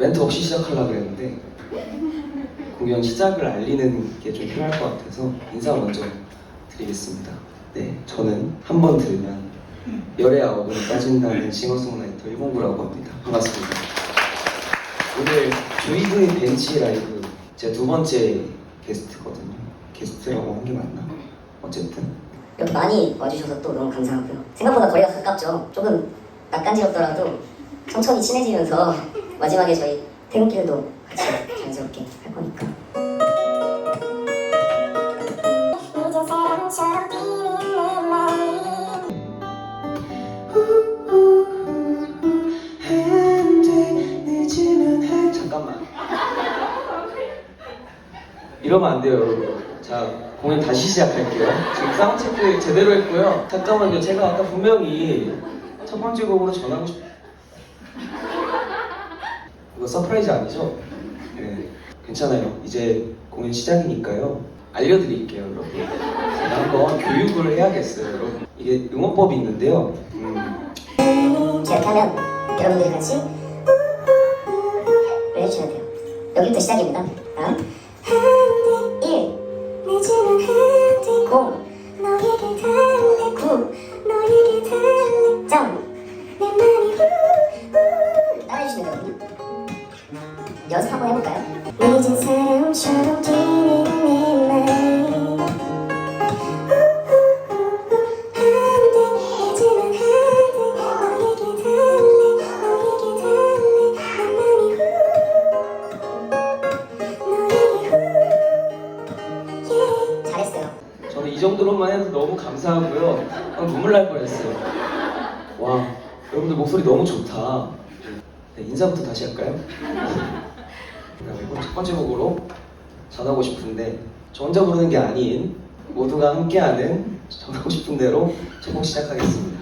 멘트 없이 시작하려고 그랬는데 공연 시작을 알리는 게 좀 필요할 것 같아서 인사 먼저 드리겠습니다. 네, 저는 한 번 들으면 열의 아홉은 빠진다는 싱어송라이터 109라고 합니다. 반갑습니다. 오늘 조이드의 벤치 라이브 제 두 번째 게스트거든요. 게스트라고 한 게 맞나? 어쨌든 이렇게 많이 와주셔서 또 너무 감사하고요. 생각보다 거리가 가깝죠. 조금 낯간지럽더라도 천천히 친해지면서 마지막에 저희 퇴근길도 같이 자연스럽게 할 거니까. 잠깐만. 이러면 안 돼요, 여러분. 자, 공연 다시 시작할게요. 지금 사운드 체크 제대로 했고요. 잠깐만요. 제가 아까 분명히 첫 번째 곡으로 전하고 싶... 이거 서프라이즈 아니죠? 네. 괜찮아요. 이제 공연 시작이니까요. 알려드릴게요, 여러분. 제가 한번 교육을 해야겠어요, 여러분. 이게 응원법이 있는데요. 음, 이렇게 하면 여러분들이 같이 를 해주셔야 돼요. 여기부터 시작입니다. 다음 1 늦으면 흔들고 0 너에게 달래 9 너에게 달래 점 내 맘이 후 후 따라해주시면 되거든요. 연습 한번 해볼까요? 늦은 사람처럼 뛰는 내 마음 한대 늦으면 한대 너에게 달래 너에게 달래 내 맘이 후 너에게 후 잘했어요. 저는 이 정도로만 해도 너무 감사하고요. 아, 눈물 날 뻔했어요. 와, 여러분들 목소리 너무 좋다. 네, 인사부터 다시 할까요? 그리고 첫 번째 곡으로 전하고 싶은데 저 혼자 부르는 게 아닌 모두가 함께하는 전하고 싶은 대로 첫 곡 시작하겠습니다.